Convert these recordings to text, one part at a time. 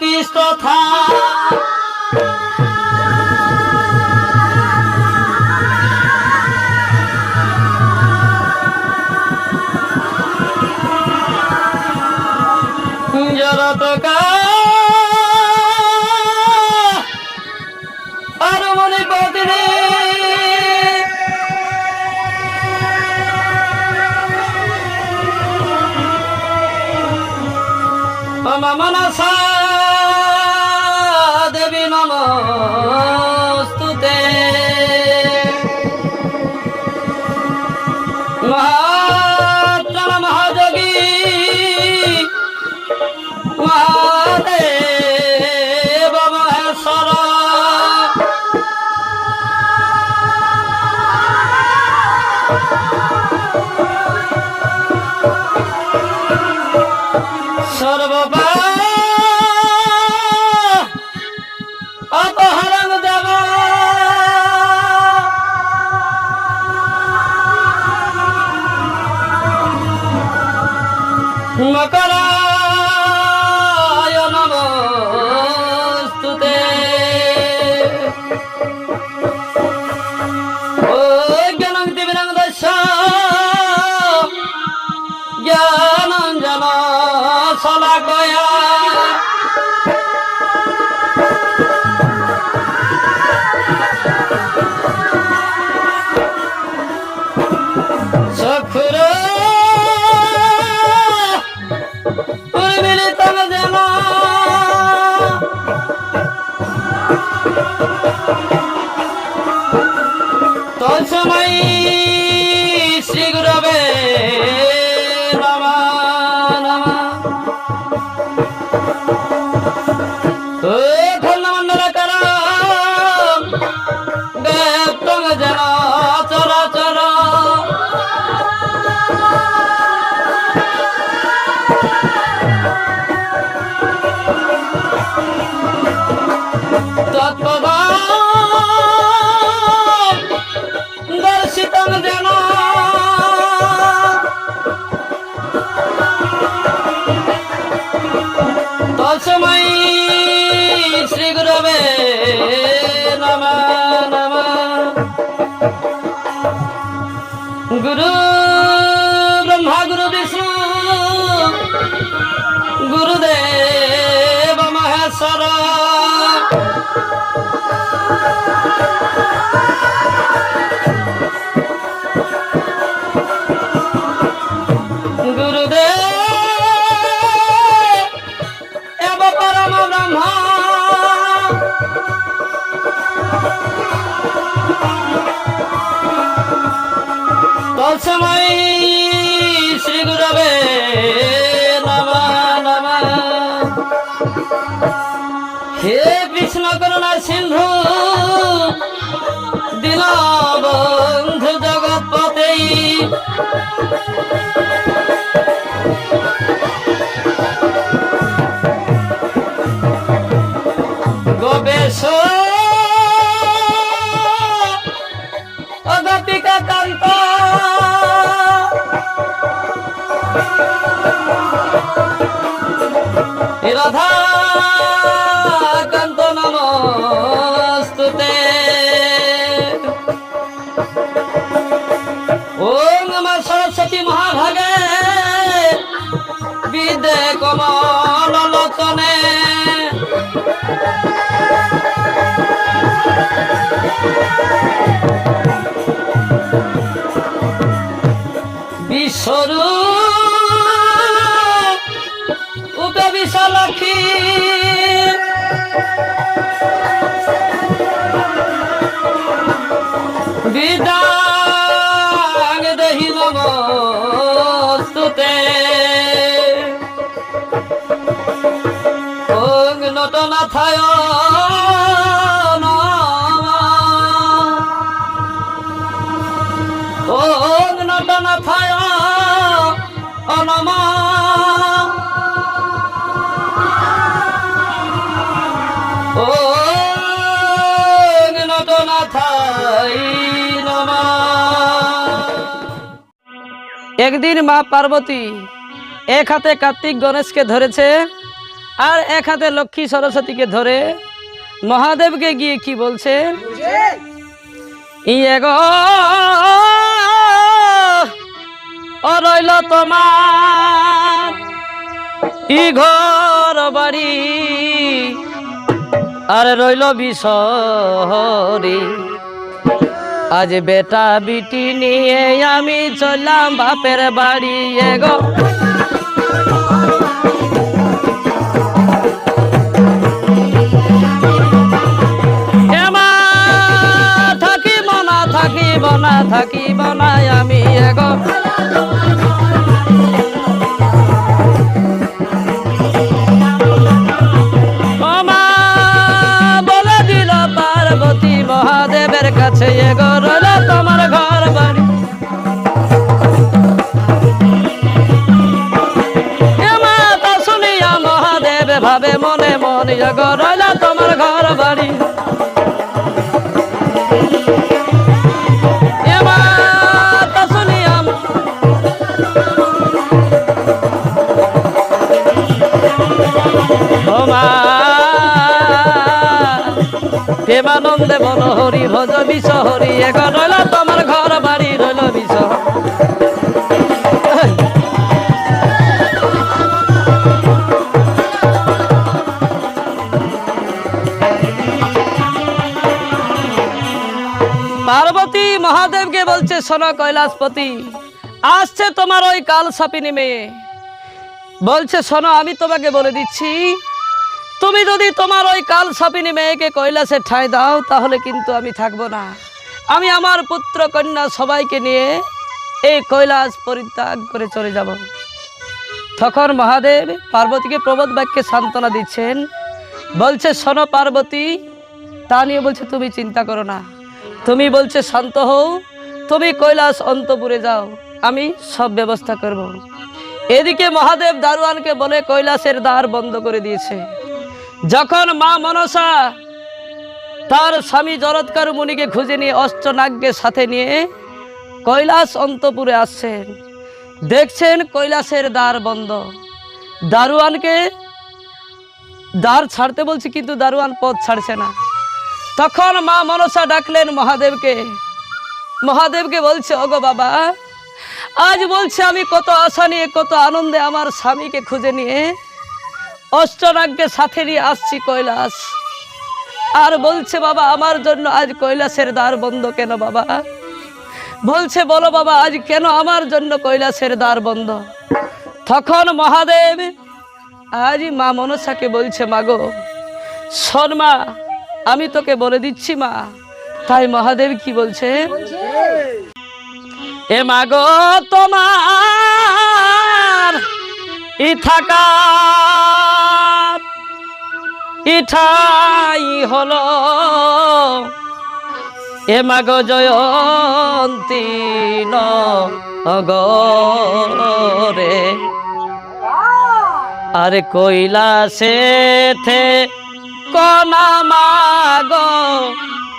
কৃষ্ণ থা। জগত কা নবী নমস্তুতে। মহাত্মা মহাযোগী মহাদেব মহেশ্বর। সর্বপা চোখ ブルー কৃষ্ণ করুণা সিন্ধু। দিল বন্ধু জগৎপতি গবেশ অগতিকা কান্ত। রাধা লোচনে বিশ্বরূপ বিশালক্ষী বিদাং দেহি নমস্তুতে একদিন মা পার্বতী এক হাতে কার্তিক গণেশকে ধরেছে আর এক হাতে লক্ষ্মী সরস্বতীকে ধরে মহাদেবকে গিয়ে কি বলছে? ইয়ে ও রইল তোমার ই ঘর বাড়ি, আর রইল বিশরি আজ বেটা বিটি নিয়ে আমি চললাম বাপের বাড়ি এ বাড়ি। প্রেমানন্দে বল হরি ভজ বিষ হরি এক রইল তোমার ঘর বাড়ি রইল বিষ পার্বতী মহাদেবকে বলছে, শোনো কৈলাসপতি, আসছে তোমার ওই কাল সাপিনী মেয়ে। বলছে, শোনো, আমি তোমাকে বলে দিচ্ছি, তুমি যদি তোমার ওই কাল সাপিনী মেয়েকে কৈলাসে ঠাঁই দাও, তাহলে কিন্তু আমি থাকব না। আমি আমার পুত্র কন্যা সবাইকে নিয়ে এই কৈলাস পরিত্যাগ করে চলে যাব। তখন মহাদেব পার্বতীকে প্রবোধ বাক্যে সান্ত্বনা দিচ্ছেন। বলছে, শোনো পার্বতী, তা নিয়ে বলছে, তুমি চিন্তা করো না। তুমি বলছে শান্ত হও, তুমি কৈলাস অন্তপুরে যাও, আমি সব ব্যবস্থা করব। এদিকে মহাদেব দারোয়ানকে বলে কৈলাসের দ্বার বন্ধ করে দিয়েছে। যখন মা মনসা তার স্বামী জরৎকার মুনিকে খুঁজে নিয়ে অষ্টনাগকে সাথে নিয়ে কৈলাস অন্তপুরে আসছেন, দেখছেন কৈলাসের দ্বার বন্ধ। দারোয়ানকে দ্বার ছাড়তে বলছে, কিন্তু দারোয়ান পথ ছাড়ছে না। তখন মা মনসা ডাকলেন মহাদেবকে। মহাদেবকে বলছে, ওগো বাবা, আজ বলছে আমি কত আশা নিয়ে, কত আনন্দে আমার স্বামীকে খুঁজে নিয়ে অষ্টরাগকে সাথে নিয়ে আসছি কৈলাস। আর বলছে, বাবা, আমার জন্য আজ কৈলাসের দ্বার বন্ধ কেন বাবা? বলছে, বলো বাবা, আজ কেন আমার জন্য কৈলাসের দ্বার বন্ধ? তখন মহাদেব আজ মা মনসাকে বলছে মাগো শোন মা আমি তোকে বলে দিচ্ছি, মা। তাই মহাদেব কি বলছে? এ মাগো তোমার ই থাকার ইঠাই হলো। এ মাগো জয়ন্তী ন অগরে আর কৈলাসে থে কনা মাগ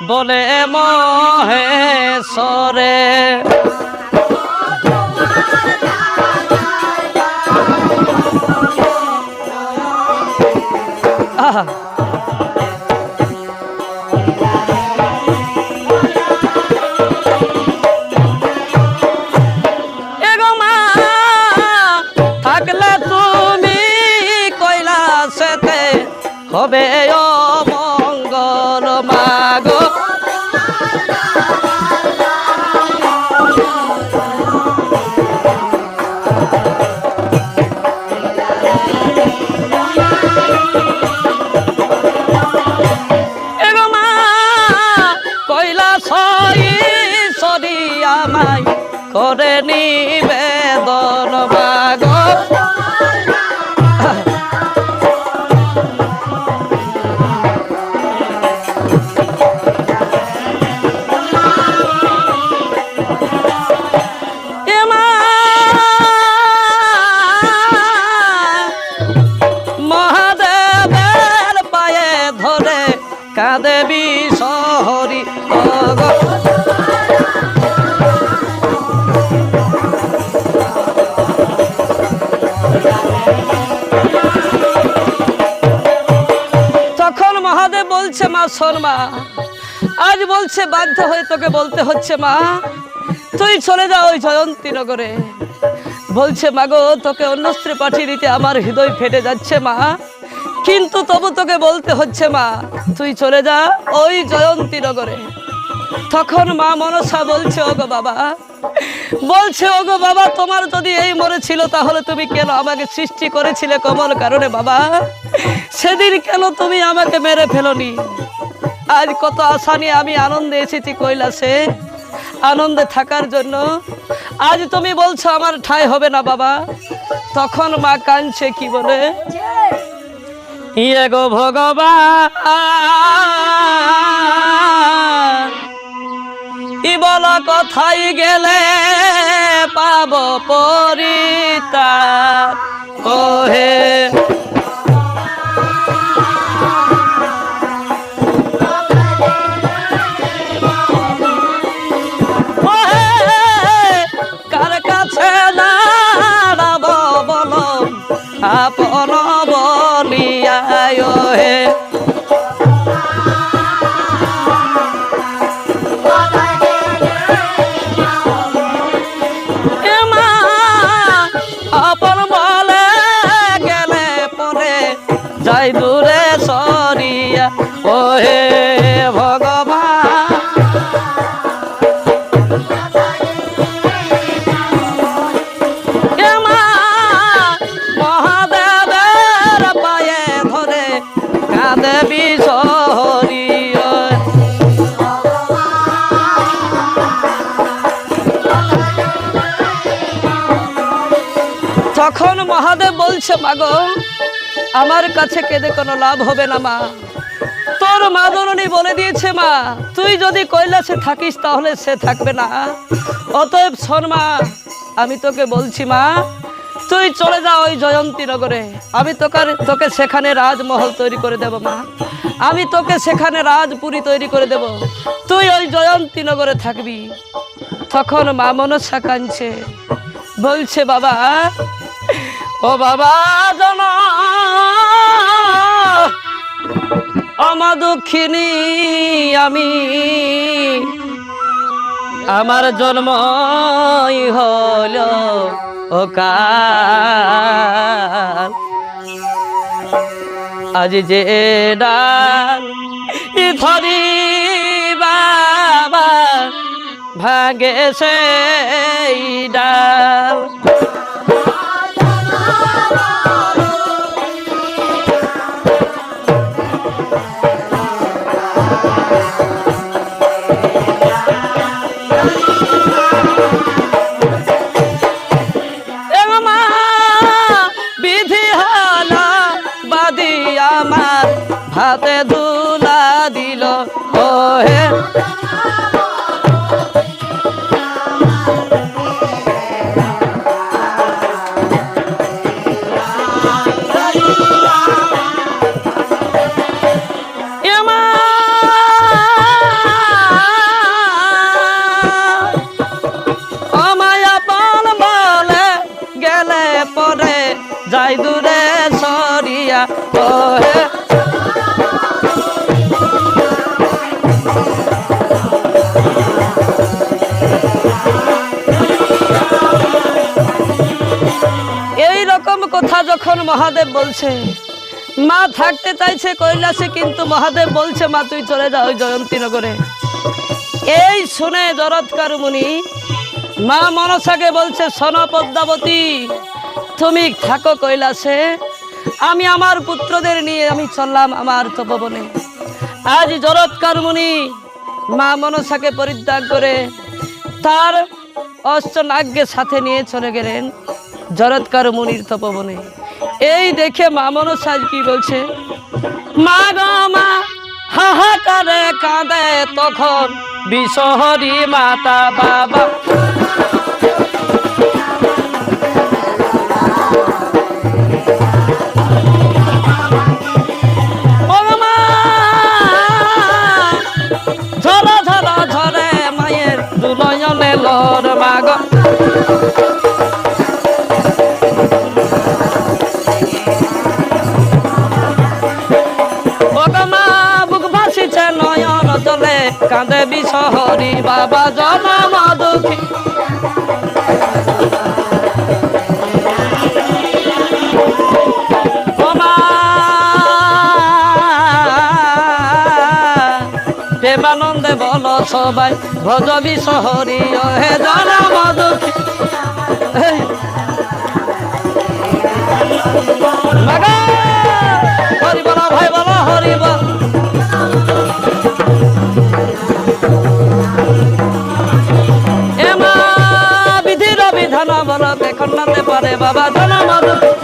বলে মহে সরে। এগো আমায় করে নিবেদন মাগ বলছে মা আজ বলছে, বাধ্য হয়ে তোকে বলতে হচ্ছে, মা। তুই চলে যা ওই জয়ন্তী নগরে। বলছে মাগো তোকে অন্য স্ত্রী পাঠিয়ে দিতে আমার হৃদয় ফেটে যাচ্ছে, মা। কিন্তু তবু তোকে বলতে হচ্ছে, মা, তুই চলে যা ওই জয়ন্তী নগরে। তখন মা মনসা বলছে, ওগো বাবা বলছে, ওগো বাবা, তোমার যদি এই মরে ছিল, তাহলে তুমি কেন আমাকে সৃষ্টি করেছিলে কমল? কারণে বাবা, সেদিন কেন তুমি আমাকে মেরে ফেলনি? আজ কত আশা নিয়ে আমি আনন্দে এসেছি কৈলাসে, আনন্দে থাকার জন্য। আজ তুমি বলছো, আমার ঠাঁই হবে না বাবা। তখন মা কাঁদছে, কি বলে? ইয়ে গো ভগবান! বল কথাই গেলে পাব পরিতা ওহে হে ভগবান। মহাদেবের পায়ে ধরে কাঁদে বিশহরিয়া তখন মহাদেব বলছে, মাগো, আমার কাছে কেঁদে কোনো লাভ হবে না মা। তোর মা বলে দিয়েছে মা, তুই যদি কৈলাসে থাকিস তাহলে সে থাকবে না। অতএব শোন মা, আমি তোকে বলছি মা, তুই চলে যা ওই জয়ন্তী নগরে। আমি তোকে তোকে সেখানে রাজমহল তৈরি করে দেব মা। আমি তোকে সেখানে রাজপুরী তৈরি করে দেব। তুই ওই জয়ন্তী নগরে থাকবি। তখন মা মনসা কাঁদছে। বলছে, বাবা, ও বাবা, জন আমা দুঃখিনী, আমি আমার জন্ম হল ও কাল আজ যে ডাল ধরি বাবা ভাগে সেই ডাল। হাতে ধুলা দিল ওহে। হে যায় দূরে সরিয়া কহে মহাদেব বলছে, মা থাকতে চাইছে কৈলাসে, কিন্তু মহাদেব বলছে, মা, তুই চলে যা ওই জয়ন্তীনগরে। এই শুনে জরৎকার মুনি মা মনসাকে বলছে সন পদ্মাবতী, তুমি থাকো কৈলাসে। আমি আমার পুত্রদের নিয়ে আমি চললাম আমার তপবনে। আজ জরৎকার মুনি মা মনসাকে পরিত্যাগ করে তার অষ্টনাগ্যে সাথে নিয়ে চলে গেলেন জরৎকার মুনির তপবনে। এই দেখে মা মনসা কি বলছে? মা গো মা, হাহাকারে কাঁদে তখন বিশহরি মাতা বাবা। ঝরা ঝরা ঝরে মায়ের মাগ বাবা জনম দুঃখী ও প্রেমানন্দে বল সবাই ভজ বিশহরি হে জনম দুঃখী এই, মাগো, দেখনাতে পারে বাবা জনম দুঃখী